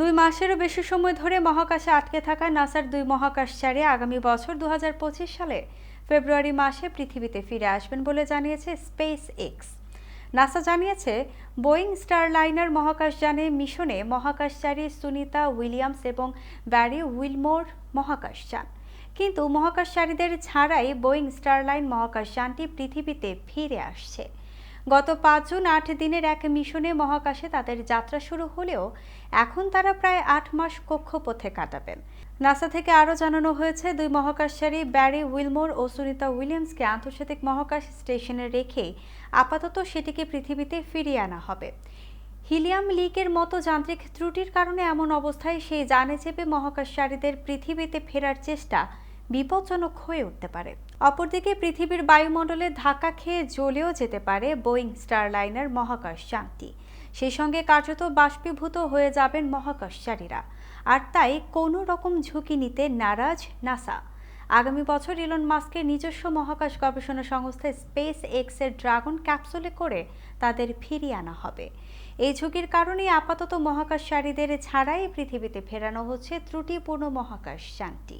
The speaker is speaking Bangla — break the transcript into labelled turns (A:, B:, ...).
A: দুই মাসেরও বেশি সময় ধরে মহাকাশে আটকে থাকা নাসার দুই মহাকাশচারী আগামী বছর দু হাজার পঁচিশ সালে ফেব্রুয়ারি মাসে পৃথিবীতে ফিরে আসবেন বলে জানিয়েছে স্পেস এক্স নাসা জানিয়েছে, বোয়িং স্টারলাইনার মহাকাশযানে মিশনে মহাকাশচারী সুনিতা উইলিয়ামস এবং ব্যারি উইলমোর মহাকাশ যান। কিন্তু মহাকাশচারীদের ছাড়াই বোয়িং স্টারলাইন মহাকাশযানটি পৃথিবীতে ফিরে আসছে। গত পাঁচ জুন আট দিনের এক মিশনে মহাকাশে তাদের যাত্রা শুরু হলেও এখন তারা প্রায় আট মাস কক্ষপথে কাটাবেন। নাসা থেকে আরও জানানো হয়েছে, দুই মহাকাশচারী, ব্যারি উইলমোর ও সুনিতা উইলিয়ামসকে আন্তর্জাতিক মহাকাশ স্টেশনে রেখে আপাতত সেটিকে পৃথিবীতে ফিরিয়ে আনা হবে। হিলিয়াম লিকের মতো যান্ত্রিক ত্রুটির কারণে এমন অবস্থায় সেই জানে চেপে মহাকাশচারীদের পৃথিবীতে ফেরার চেষ্টা বিপজ্জনক হয়ে উঠতে পারে। অপরদিকে পৃথিবীর বায়ুমণ্ডলে ধাক্কা খেয়ে জ্বলেও যেতে পারে বোয়িং স্টারলাইনার মহাকাশ যানটি। সেই সঙ্গে কার্যত বাষ্পীভূত হয়ে যাবেন মহাকাশচারীরা আর তাই কোনো রকম ঝুঁকি নিতে নারাজ নাসা। আগামী বছর ইলন মাস্কের নিজস্ব মহাকাশ গবেষণা সংস্থা স্পেস এক্সের ড্রাগন ক্যাপসুলে করে তাদের ফিরিয়ে আনা হবে। এই ঝুঁকির কারণে আপাতত মহাকাশচারীদের ছাড়াই পৃথিবীতে ফেরানো হচ্ছে ত্রুটিপূর্ণ মহাকাশ যানটি।